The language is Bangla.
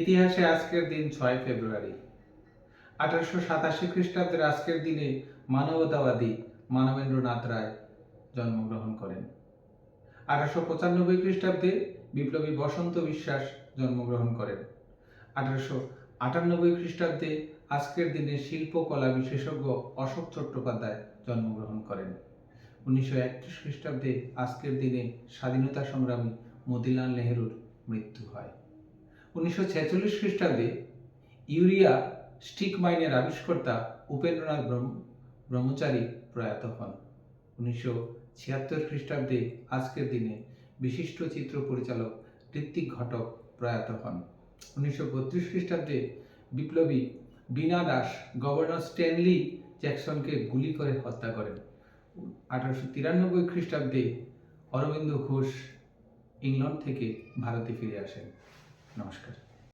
ইতিহাসে আজকের দিন ছয় ফেব্রুয়ারি। আঠারোশো সাতাশি খ্রিস্টাব্দের আজকের দিনে মানবতাবাদী মানবেন্দ্রনাথ রায় জন্মগ্রহণ করেন। আঠারোশো পঁচানব্বই খ্রিস্টাব্দে বিপ্লবী বসন্ত বিশ্বাস জন্মগ্রহণ করেন। আঠারোশো আটানব্বই খ্রিস্টাব্দে আজকের দিনে শিল্পকলা বিশেষজ্ঞ অশোক চট্টোপাধ্যায় জন্মগ্রহণ করেন। উনিশশো একত্রিশ খ্রিস্টাব্দে আজকের দিনে স্বাধীনতা সংগ্রামী মতিলাল নেহেরুর মৃত্যু হয়। উনিশশো ছেচল্লিশ খ্রিস্টাব্দে ইউরিয়া স্টিক মাইনের আবিষ্কর্তা উপেন্দ্রনাথ ব্রহ্মচারী প্রয়াত হন। উনিশশো ছিয়াত্তর খ্রিস্টাব্দে আজকের দিনে বিশিষ্ট চিত্র পরিচালক ঋত্বিক ঘটক প্রয়াত হন। উনিশশো বত্রিশ খ্রিস্টাব্দে বিপ্লবী বীণা দাস, গভর্নর স্ট্যানলি জ্যাকসনকে গুলি করে হত্যা করেন। আঠারোশো তিরানব্বই খ্রিস্টাব্দে অরবিন্দ ঘোষ ইংল্যান্ড থেকে ভারতে ফিরে আসেন। নমস্কার